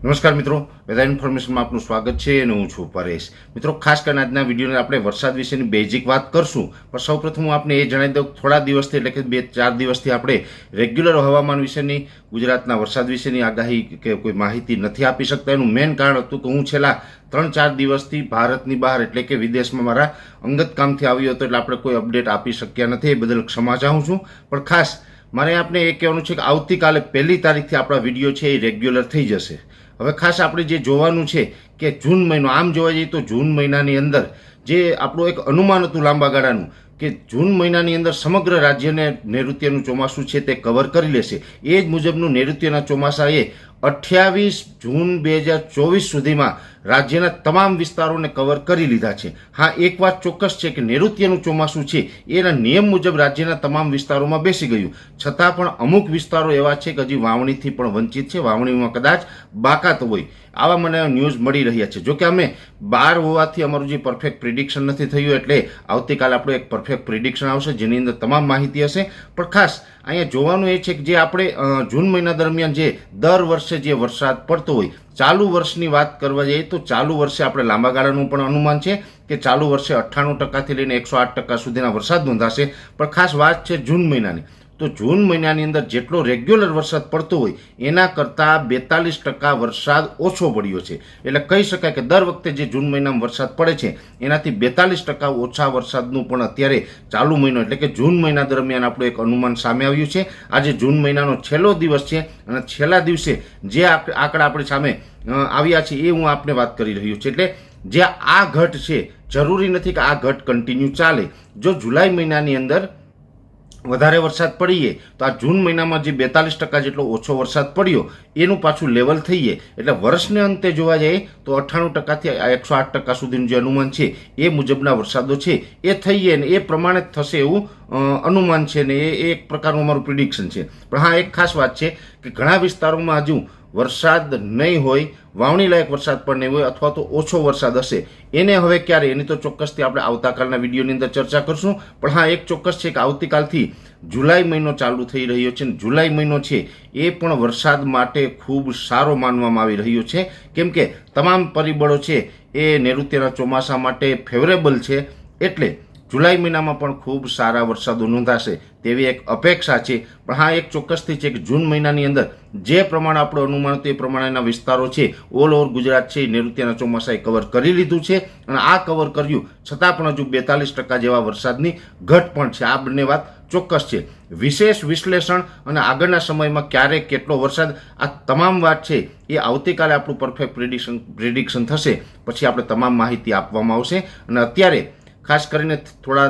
નમસ્કાર મિત્રો, વેધર ઇન્ફોર્મેશનમાં આપનું સ્વાગત છે અને હું છું પરેશ. મિત્રો, ખાસ કરીને આજના વિડીયોને આપણે વરસાદ વિશેની બેઝિક વાત કરશું. પણ સૌપ્રથમ હું આપને એ જણાવી દઉં થોડા દિવસથી એટલે કે બે ચાર દિવસથી આપણે રેગ્યુલર હવામાન વિશેની, ગુજરાતના વરસાદ વિશેની આગાહી કે કોઈ માહિતી નથી આપી શકતા. એનું મેઇન કારણ હતું કે હું છેલ્લા ત્રણ ચાર દિવસથી ભારતની બહાર એટલે કે વિદેશમાં મારા અંગત કામથી આવ્યો હતો એટલે આપણે કોઈ અપડેટ આપી શક્યા નથી. એ બદલ ક્ષમા ચાહું છું. પણ ખાસ, મારે આપણે એ કહેવાનું છે કે આવતીકાલે પહેલી તારીખથી આપણા વીડિયો છે એ રેગ્યુલર થઈ જશે. હવે ખાસ આપણે જે જોવાનું છે કે જૂન મહિનો, આમ જોવા જઈએ તો જૂન મહિનાની અંદર જે આપણું એક અનુમાન હતું લાંબા ગાળાનું કે જૂન મહિનાની અંદર સમગ્ર રાજ્યને નૈઋત્યનું ચોમાસું છે તે કવર કરી લેશે. એ જ મુજબનું નૈઋત્યના ચોમાસાએ અઠ્યાવીસ જૂન બે હજાર ચોવીસ સુધીમાં રાજ્યના તમામ વિસ્તારોને કવર કરી લીધા છે. હા, એક વાત ચોક્કસ છે કે નૈઋત્યનું ચોમાસું છે, એના નિયમ મુજબ રાજ્યના તમામ વિસ્તારોમાં બેસી ગયું. છતાં પણ અમુક વિસ્તારો એવા છે કે હજી વાવણીથી પણ વંચિત છે, વાવણીમાં કદાચ બાકાત હોય. આવા મને ન્યૂઝ મળી રહ્યા છે. જોકે અમે બાર હોવાથી અમારું જે પરફેક્ટ પ્રિડિક્શન નથી થયું એટલે આવતીકાલે આપણે એક પરફેક્ટ પ્રિડિક્શન આવશે, જેની અંદર તમામ માહિતી હશે. પણ ખાસ, અહીંયા જોવાનું એ છે કે જે આપણે જૂન મહિના દરમિયાન જે દર વર્ષે જે વરસાદ પડતો હોય, ચાલુ વર્ષની વાત કરવા જઈએ તો ચાલુ વર્ષે આપણે લાંબા ગાળાનું પણ અનુમાન છે કે ચાલુ વર્ષે અઠ્ઠાણું ટકાથી લઈને એકસો આઠ ટકા સુધીના વરસાદ નોંધાશે. પણ ખાસ વાત છે જૂન મહિનાની. તો જૂન મહિનાની અંદર જેટલો રેગ્યુલર વરસાદ પડતો હોય, એના કરતાં બેતાલીસ ટકા વરસાદ ઓછો પડ્યો છે. એટલે કહી શકાય કે દર વખતે જે જૂન મહિનામાં વરસાદ પડે છે, એનાથી બેતાલીસ ટકા ઓછા વરસાદનું પણ અત્યારે ચાલુ મહિનો, એટલે કે જૂન મહિના દરમિયાન આપણું એક અનુમાન સામે આવ્યું છે. આજે જૂન મહિનાનો છેલ્લો દિવસ છે અને છેલ્લા દિવસે જે આંક- આંકડા આપણી સામે આવ્યા છે એ હું આપને વાત કરી રહ્યો છું. એટલે જે આ ઘટ છે, જરૂરી નથી કે આ ઘટ કન્ટિન્યુ ચાલે. જો જુલાઈ મહિનાની અંદર વધારે વરસાદ પડીએ તો આ જૂન મહિનામાં જે બેતાલીસ ટકા જેટલો ઓછો વરસાદ પડ્યો, એનું પાછું લેવલ થઈએ. એટલે વર્ષને અંતે જોવા જઈએ તો અઠ્ઠાણું ટકાથી એકસો આઠ ટકા સુધીનું જે અનુમાન છે, એ મુજબના વરસાદો છે. એ થઈએ ને એ પ્રમાણે થશે એવું અનુમાન છે ને એ એક પ્રકારનું અમારું પ્રિડિક્શન છે. પણ હા, એક ખાસ વાત છે કે ઘણા વિસ્તારોમાં હજુ વરસાદ નહીં હોય વાવણી લાયક વરસાદ પણ નહીં હોય અથવા તો ઓછો વરસાદ હશે. એને હવે ક્યારે? એની તો ચોક્કસથી આપણે આવતાકાલના વિડીયોની અંદર ચર્ચા કરશું. પણ હા, એક ચોક્કસ છે કે આવતીકાલથી જુલાઈ મહિનો ચાલુ થઈ રહ્યો છે અને જુલાઈ મહિનો છે એ પણ વરસાદ માટે ખૂબ સારો માનવામાં આવી રહ્યો છે. કેમ કે તમામ પરિબળો છે એ નૈઋત્યના ચોમાસા માટે ફેવરેબલ છે. એટલે જુલાઈ મહિનામાં પણ ખૂબ સારા વરસાદો નોંધાશે તેવી એક અપેક્ષા છે. પણ હા, એક ચોક્કસથી છે કે જૂન મહિનાની અંદર જે પ્રમાણે આપણું અનુમાન તે પ્રમાણેના વિસ્તારો છે, ઓલ ઓવર ગુજરાત છે, નૈઋત્યના ચોમાસાએ કવર કરી લીધું છે અને આ કવર કર્યું છતાં પણ હજુ બેતાલીસ ટકા જેવા વરસાદની ઘટ પણ છે. આ બંને વાત ચોક્કસ છે. વિશેષ વિશ્લેષણ અને આગળના સમયમાં ક્યારે કેટલો વરસાદ, આ તમામ વાત છે એ આવતીકાલે આપણું પરફેક્ટ પ્રિડિક્શન પ્રિડિક્શન થશે. પછી આપણે તમામ માહિતી આપવામાં આવશે અને અત્યારે ખાસ કરીને થોડા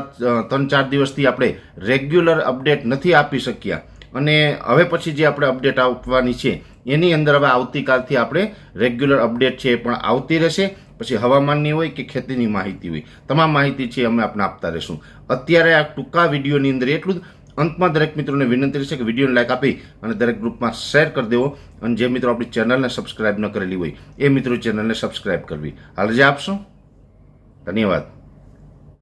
ત્રણ ચાર દિવસથી આપણે રેગ્યુલર અપડેટ નથી આપી શક્યા. અને હવે પછી જે આપણે અપડેટ આપવાની છે, એની અંદર હવે આવતીકાલથી આપણે રેગ્યુલર અપડેટ છે એ પણ આવતી રહેશે. પછી હવામાનની હોય કે ખેતીની માહિતી હોય, તમામ માહિતી છે અમે આપણે આપતા રહીશું. અત્યારે આ ટૂંકા વિડીયોની અંદર એટલું જ. અંતમાં દરેક મિત્રોને વિનંતી રહેશે કે વિડીયોને લાઈક આપી અને દરેક ગ્રુપમાં શેર કરી દેવો. અને જે મિત્રો આપણી ચેનલને સબસ્ક્રાઈબ ન કરેલી હોય, એ મિત્રો ચેનલને સબસ્ક્રાઈબ કરવી. હાલ રજા આપશો? ધન્યવાદ.